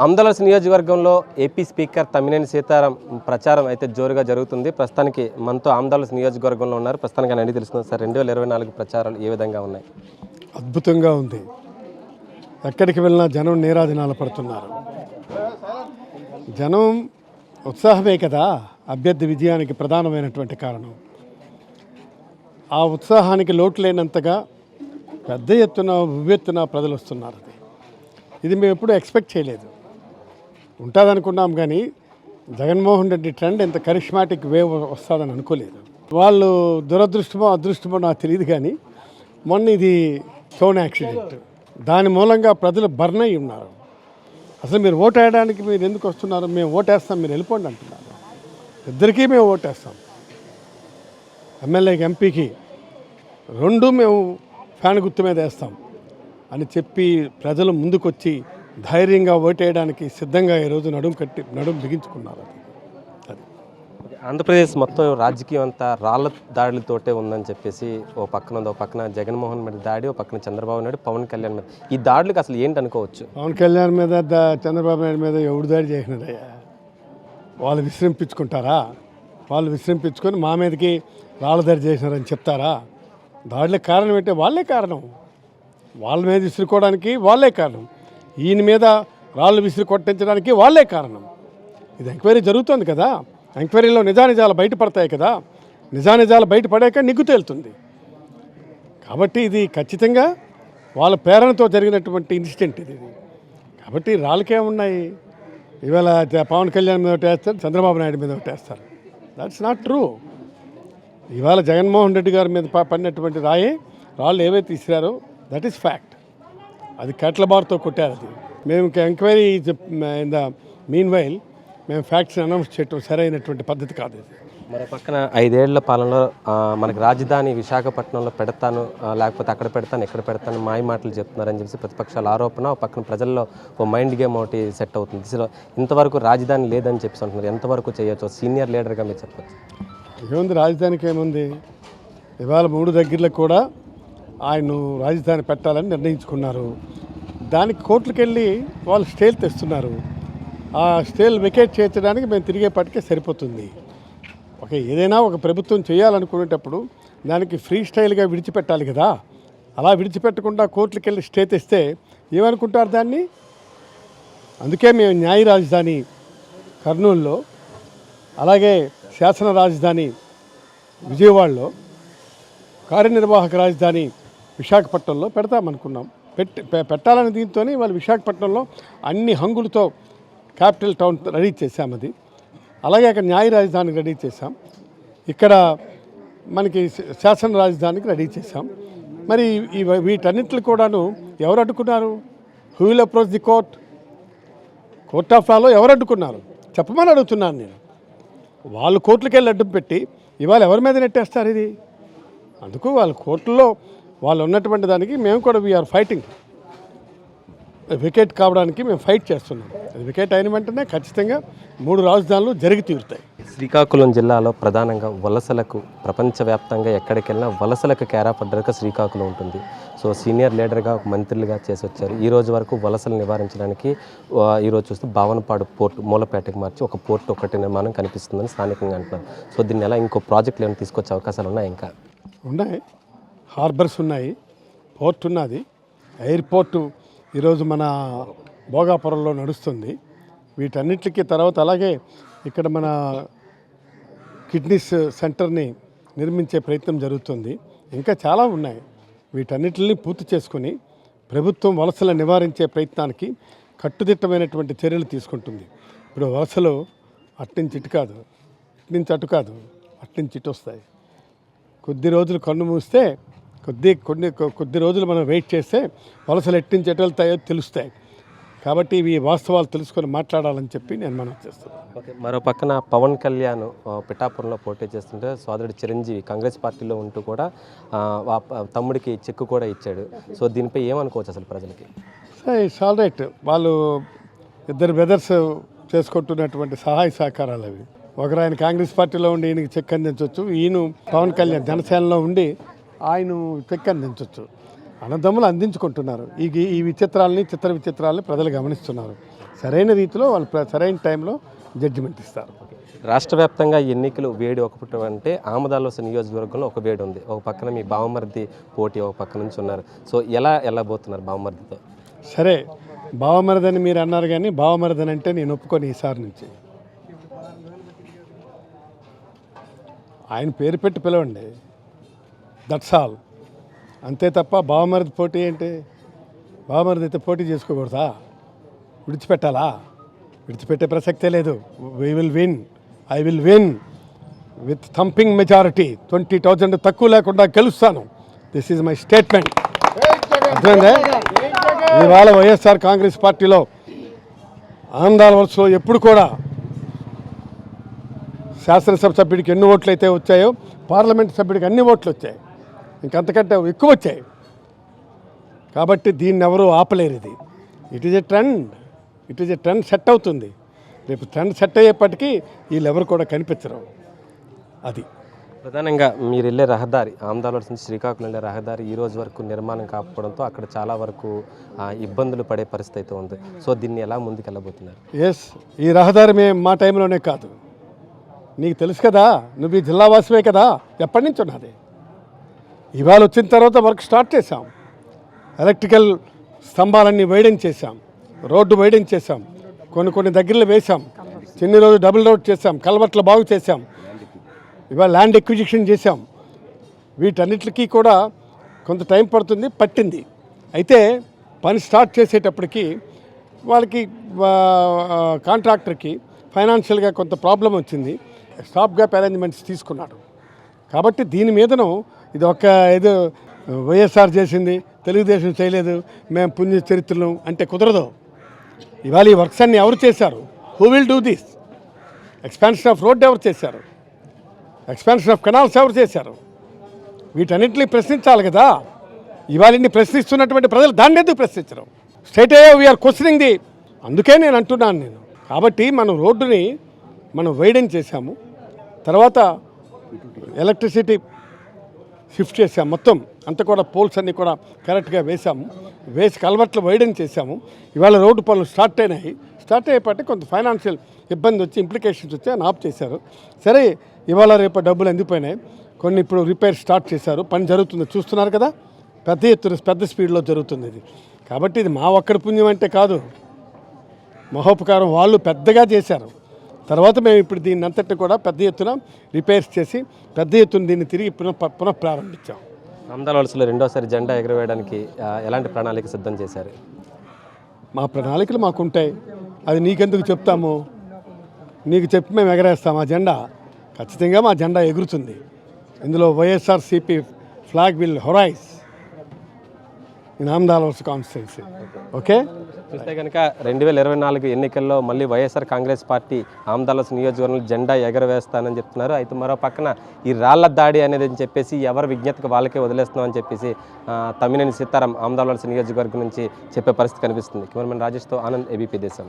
ఆంధ్రప్రదేశ్ నియోజకవర్గంలో AP speaker Tammineni Sitaram ప్రచారం అయితే జోరుగా జరుగుతుంది. ప్రస్తుతానికి మనతో ఆంధ్రప్రదేశ్ నియోజకవర్గంలో ఉన్నారు. ప్రస్తుతానికి ఆయన అడిగి సార్ రెండు వేల ఇరవై నాలుగు ప్రచారాలు ఏ విధంగా ఉన్నాయి? అద్భుతంగా ఉంది. ఎక్కడికి వెళ్ళినా జనం నీరాజనాలు పడుతున్నారు. జనం ఉత్సాహమే కదా? అభ్యర్థి విజయానికి ప్రధానమైనటువంటి కారణం. ఆ ఉత్సాహానికి లోటు లేనంతగా పెద్ద ఎత్తున ఉవ్వెత్తున ప్రజలు వస్తున్నారు. అది. ఇది మేము ఎప్పుడూ ఎక్స్పెక్ట్ చేయలేదు. ఉంటుందనుకున్నాం కానీ జగన్మోహన్ రెడ్డి ట్రెండ్ ఇంత కరిష్మాటిక్ వేవ్ వస్తుందని అనుకోలేదు. వాళ్ళు దురదృష్టమో అదృష్టమో నాకు తెలియదు కానీ మొన్న ఇది స్టోన్ యాక్సిడెంట్. దాని మూలంగా ప్రజలు బర్న్ అయి ఉన్నారు. అసలు మీరు ఓటు వేయడానికి మీరు ఎందుకు వస్తున్నారు? మేము ఓటేస్తాం మీరు వెళ్ళిపోండి అంటున్నారు. ఇద్దరికీ మేము ఓటేస్తాం. ఎమ్మెల్యేకి ఎంపీకి రెండు మేము ఫ్యాన్ గుర్తు మీద వేస్తాం అని చెప్పి ప్రజలు ముందుకొచ్చి ధైర్యంగా ఓటేయడానికి సిద్ధంగా ఈరోజు నడుం కట్టి నడుం బిగించుకున్నారు అది. అది. ఆంధ్రప్రదేశ్ మొత్తం రాజకీయం అంతా రాళ్ళ దాడులతోటే ఉందని చెప్పేసి ఓ పక్కన ఉంది. ఓ పక్కన జగన్మోహన్ మీద దాడి ఓ పక్కన చంద్రబాబు నాయుడు పవన్ కళ్యాణ్ మీద. ఈ దాడులకు అసలు ఏంటి అనుకోవచ్చు? పవన్ కళ్యాణ్ మీద చంద్రబాబు నాయుడు మీద ఎవడు దాడి చేసినదయ్యా వాళ్ళు విశ్రమించుకుంటారా వాళ్ళు విశ్రమించుకొని మా మీదకి రాళ్ళ దాడి చేసినారని చెప్తారా? దాడికి కారణం ఏంటంటే వాళ్ళే కారణం. వాళ్ళ మీద విసురుకోవడానికి వాళ్ళే కారణం. ఈయన మీద రాళ్ళు విసిరి కొట్టించడానికి వాళ్ళే కారణం. ఇది ఎంక్వైరీ జరుగుతుంది కదా. ఎంక్వైరీలో నిజానిజాలు బయటపడతాయి కదా. నిజానిజాలు బయటపడాక నిగ్గు తేలుతుంది. కాబట్టి ఇది ఖచ్చితంగా వాళ్ళ ప్రేరణతో జరిగినటువంటి ఇన్సిడెంట్ ఇది. కాబట్టి రాళ్ళకే ఉన్నాయి? ఇవాళ పవన్ కళ్యాణ్ మీద ఒకటి వేస్తారు చంద్రబాబు నాయుడు మీద ఒకటి వేస్తారు దాట్స్ నాట్ ట్రూ ఇవాళ జగన్మోహన్ రెడ్డి గారి మీద ప- పడినటువంటి రాయి రాళ్ళు ఏవైతే తీసిరారో దట్ ఈస్ ఫ్యాక్ట్ అది కట్ల బార్తో కొట్టారు అది. మేము enquiry in the meanwhile మేము ఫ్యాక్ట్స్ అనౌన్స్ చేయటం సరైనటువంటి పద్ధతి కాదు ఇది. మరో పక్కన ఐదేళ్ళ పాలనలో మనకి రాజధాని విశాఖపట్నంలో పెడతాను లేకపోతే అక్కడ పెడతాను ఎక్కడ పెడతాను మాయ మాటలు చెప్తున్నారని చెప్పి ప్రతిపక్షాల ఆరోపణ పక్కన ప్రజల్లో ఓ మైండ్ గేమ్ ఒకటి సెట్ అవుతుంది. దిశలో ఇంతవరకు రాజధాని లేదని చెప్పి అంటున్నారు. ఎంతవరకు చేయొచ్చు సీనియర్ లీడర్గా మీరు చెప్పచ్చు. ఏముంది రాజధానికి ఏముంది ఇవాళ మూడు దగ్గరలో కూడా ఆయన రాజధాని పెట్టాలని నిర్ణయించుకున్నారు. దానికి కోర్టులకు వెళ్ళి వాళ్ళు స్టేలు తెస్తున్నారు. ఆ స్టేలు వెకేట్ చేయించడానికి మేము తిరిగేపటికే సరిపోతుంది. ఒక ఏదైనా ఒక ప్రభుత్వం చేయాలనుకునేటప్పుడు దానికి ఫ్రీ స్టైల్గా విడిచిపెట్టాలి కదా. అలా విడిచిపెట్టకుండా కోర్టులకు వెళ్ళి స్టే తెస్తే ఏమనుకుంటారు దాన్ని? అందుకే మేము న్యాయ రాజధాని కర్నూలులో అలాగే శాసన రాజధాని విజయవాడలో కార్యనిర్వాహక రాజధాని విశాఖపట్నంలో పెడతామనుకున్నాం. పెట్టి పె- పెట్టాలని దీంతో వాళ్ళు విశాఖపట్నంలో అన్ని హంగులతో క్యాపిటల్ టౌన్ రెడీ చేశాం అది. అలాగే అక్కడ న్యాయ రాజధానికి రెడీ చేశాం. ఇక్కడ మనకి శాసన రాజధానికి రెడీ చేశాం. మరి ఈ వీటన్నిటిని కూడాను ఎవరు అడ్డుకున్నారు? Who will approach the court court of లాలో ఎవరు అడ్డుకున్నారు? చెప్పమని అడుగుతున్నాను నేను. వాళ్ళు కోర్టులకు వెళ్ళి అడ్డం పెట్టి ఇవాళ ఎవరి మీద నెట్టేస్తారు ఇది? అందుకు వాళ్ళ కోర్టులో వాళ్ళు ఉన్నటువంటి దానికి మేము కూడా వీఆర్ ఫైటింగ్ వికెట్ కావడానికి మేము ఫైట్ చేస్తున్నాం. అది వికెట్ అయిన వెంటనే ఖచ్చితంగా మూడు రాజధానులు జరిగి తీరుతాయి. శ్రీకాకుళం జిల్లాలో ప్రధానంగా వలసలకు ప్రపంచవ్యాప్తంగా ఎక్కడికి వెళ్ళినా వలసలకు కేరా పడ్డగా శ్రీకాకుళం ఉంటుంది. సో సీనియర్ లీడర్గా ఒక మంత్రులుగా చేసి వచ్చారు ఈ రోజు వరకు వలసలు నివారించడానికి ఆ, ఈ రోజు చూస్తే భావనపాడు పోర్ట్ మూలపేటకు మార్చి ఒక పోర్ట్ ఒకటి నిర్మాణం కనిపిస్తుందని స్థానికంగా అంటున్నారు. సో దీన్ని ఎలా ఇంకో ప్రాజెక్టులు ఏమైనా తీసుకొచ్చే అవకాశాలు ఉన్నాయి ఇంకా? ఉన్నాయి. హార్బర్స్ ఉన్నాయి పోర్ట్ ఉన్నది. ఎయిర్పోర్టు ఈరోజు మన భోగాపురంలో నడుస్తుంది. వీటన్నిటికీ తర్వాత అలాగే ఇక్కడ మన కిడ్నీస్ సెంటర్ని నిర్మించే ప్రయత్నం జరుగుతుంది. ఇంకా చాలా ఉన్నాయి. వీటన్నిటిని పూర్తి చేసుకొని ప్రభుత్వం వలసలు నివారించే ప్రయత్నానికి కట్టుదిట్టమైనటువంటి చర్యలు తీసుకుంటుంది. ఇప్పుడు వలసలు అట్నుంచి ఇటు కాదు ఇట్నుంచి అటు కాదు అట్నుంచి ఇటు వస్తాయి. కొద్ది రోజులు కన్ను మూస్తే కొద్ది కొన్ని కొద్ది రోజులు మనం వెయిట్ చేస్తే వలసలు ఎట్టించి ఎటు వెళ్తాయో తెలుస్తాయి. కాబట్టి ఇవి వాస్తవాలు తెలుసుకొని మాట్లాడాలని చెప్పి నేను మనం చేస్తున్నాను. ఓకే మరో పక్కన పవన్ కళ్యాణ్ పిఠాపురంలో పోటీ చేస్తుంటే సోదరుడు చిరంజీవి కాంగ్రెస్ పార్టీలో ఉంటూ కూడా తమ్ముడికి చెక్కు కూడా ఇచ్చాడు. సో దీనిపై ఏమనుకోవచ్చు అసలు ప్రజలకి? సరే ఇట్స్ ఆల్ రైట్. వాళ్ళు ఇద్దరు బ్రదర్స్ చేసుకుంటున్నటువంటి సహాయ సహకారాలు అవి. ఒకరు ఆయన కాంగ్రెస్ పార్టీలో ఉండి ఈయనకి చెక్ అందించవచ్చు. ఈయన పవన్ కళ్యాణ్ జనసేనలో ఉండి ఆయన చెక్ అందించవచ్చు అన్నదమ్ములు అందించుకుంటున్నారు. ఈ ఈ విచిత్రాలని చిత్ర విచిత్రాలని ప్రజలు గమనిస్తున్నారు. సరైన రీతిలో వాళ్ళు సరైన టైంలో జడ్జిమెంట్ ఇస్తారు. రాష్ట్ర వ్యాప్తంగా ఎన్నికలు వేడి ఒక పుట్ట అంటే ఆమదాలోస నియోజకవర్గంలో ఒక వేడి ఉంది. ఒక పక్కన మీ బావమరిది పోటీ ఒక పక్క నుంచి ఉన్నారు. సో ఎలా వెళ్ళబోతున్నారు బావమరిదితో? సరే బావమరదని మీరు అన్నారు కానీ బావమరదని అంటే నేను ఒప్పుకొని ఈసారి నుంచి. ఆయన పేరు పెట్టి పిలవండి. దట్స్ ఆల్ అంతే తప్ప బావమరిది పోటీ ఏంటి? బావమరిది అయితే పోటీ చేసుకోకూడదా? విడిచిపెట్టాలా? విడిచిపెట్టే ప్రసక్తే లేదు. We will win I will win with thumping majority twenty thousand తక్కువ లేకుండా గెలుస్తాను. దిస్ ఈజ్ మై స్టేట్మెంట్ అర్థమైందే? ఇవాళ వైఎస్ఆర్ కాంగ్రెస్ పార్టీలో ఆంధ్రాల వలసలో ఎప్పుడు కూడా శాసనసభ సభ్యుడికి ఎన్ని ఓట్లు అయితే వచ్చాయో పార్లమెంట్ సభ్యుడికి అన్ని ఓట్లు వచ్చాయి. ఇంకంతకంటే ఎక్కువ వచ్చాయి కాబట్టి దీన్ని ఎవరు ఆపలేరు ఇది. It is a trend it is a trend set అవుతుంది. రేపు ట్రెండ్ సెట్ అయ్యేపటికి వీళ్ళెవరు కూడా కనిపించరు. అది. ప్రధానంగా మీరు వెళ్ళే రహదారి ఆమదాలోడ్ నుంచి శ్రీకాకుళం వెళ్ళే రహదారి ఈ రోజు వరకు నిర్మాణం కాకపోవడంతో అక్కడ చాలా వరకు ఇబ్బందులు పడే పరిస్థితి అయితే ఉంది. సో దీన్ని ఎలా ముందుకు వెళ్ళబోతున్నారు ఎస్ ఈ రహదారి మేము మా టైంలోనే కాదు. నీకు తెలుసు కదా నువ్వు ఈ జిల్లా వాసివే కదా ఎప్పటి నుంచి ఉన్నది ఇవాళ వచ్చిన తర్వాత వర్క్ స్టార్ట్ చేశాం. ఎలక్ట్రికల్ స్తంభాలన్నీ వేయడం చేశాం. రోడ్డు వేయడం చేశాం. కొన్ని కొన్ని దగ్గరలో వేశాం. చిన్ని రోజు డబుల్ రోడ్ చేశాం. కలవట్లు బాగు చేశాం. ఇవాళ ల్యాండ్ ఎక్విజిషన్ చేశాం. వీటన్నిటికీ కూడా కొంత టైం పడుతుంది పట్టింది. అయితే పని స్టార్ట్ చేసేటప్పటికి వాళ్ళకి కాంట్రాక్టర్కి ఫైనాన్షియల్గా కొంత ప్రాబ్లం వచ్చింది. స్టాప్ గ్యాప్ అరేంజ్మెంట్స్ తీసుకున్నాడు కాబట్టి దీని మీదను ఇది ఒక ఏదో వైఎస్ఆర్ చేసింది తెలుగుదేశం చేయలేదు మేము పుణ్య చరిత్రలు అంటే కుదరదు. ఇవాళ ఈ వర్క్స్ అన్ని ఎవరు చేశారు? Who will do this expansion of road ఎవరు చేశారు? ఎక్స్పాన్షన్ ఆఫ్ కెనాల్స్ ఎవరు చేశారు? వీటన్నింటినీ ప్రశ్నించాలి కదా. ఇవాళని ప్రశ్నిస్తున్నటువంటి ప్రజలు దాన్ని ఎందుకు ప్రశ్నించరు? స్టేట్ అయ్యే వీఆర్ క్వశ్చనింగ్ ది అందుకే నేను అంటున్నాను నేను. కాబట్టి మనం రోడ్డుని మనం వేయడం చేశాము. తర్వాత ఎలక్ట్రిసిటీ షిఫ్ట్ చేసాం మొత్తం. అంతా కూడా పోల్స్ అన్నీ కూడా కరెక్ట్గా వేసాము వేసి కలవట్లు వైడెన్ చేసాము ఇవాళ రోడ్డు పనులు స్టార్ట్ అయినాయి. స్టార్ట్ అయ్యేపాటి కొంత ఫైనాన్షియల్ ఇబ్బంది వచ్చి ఇంప్లికేషన్స్ వచ్చి అని ఆఫ్ చేశారు. సరే ఇవాళ రేపు డబ్బులు ఎందుకుపోయినాయి కొన్ని ఇప్పుడు రిపేర్ స్టార్ట్ చేశారు. పని జరుగుతుంది చూస్తున్నారు కదా? పెద్ద ఎత్తున పెద్ద స్పీడ్లో జరుగుతుంది ఇది. కాబట్టి ఇది మా ఒక్కడి పుణ్యం అంటే కాదు. మహోపకారం వాళ్ళు పెద్దగా చేశారు. తర్వాత మేము ఇప్పుడు దీన్ని అంతటి కూడా పెద్ద ఎత్తున రిపేర్స్ చేసి పెద్ద ఎత్తున దీన్ని తిరిగి పునః పునః ప్రారంభించాం. ఆమదాల వలసలో రెండోసారి జెండా ఎగరవేయడానికి ఎలాంటి ప్రణాళిక సిద్ధం చేశారు? మా ప్రణాళికలు మాకుంటాయి. అది నీకెందుకు చెప్తాము? నీకు చెప్పి మేము ఎగరేస్తాం ఆ జెండా. ఖచ్చితంగా మా జెండా ఎగురుతుంది. ఇందులో వైఎస్ఆర్సిపి ఫ్లాగ్ విల్ హొరైజ్ ఇన్ ఆమ్దాల్ కాన్స్టిట్యున్సీ. ఓకే? చూస్తే కనుక రెండు వేల ఇరవై నాలుగు ఎన్నికల్లో మళ్ళీ వైఎస్ఆర్ కాంగ్రెస్ పార్టీ ఆమ్దాలస్ నియోజకవర్గంలో జెండా ఎగరవేస్తానని చెప్తున్నారు. అయితే మరో పక్కన ఈ రాళ్ళ దాడి అనేది అని చెప్పేసి ఎవరి విజ్ఞతకు వాళ్ళకే వదిలేస్తున్నామని చెప్పేసి తమిళని సీతారాం ఆమ్దాలస్ నియోజకవర్గం నుంచి చెప్పే పరిస్థితి కనిపిస్తుంది. కెమెరామెన్ రాజేష్తో ఆనంద్ ఏబీపీ దేశం.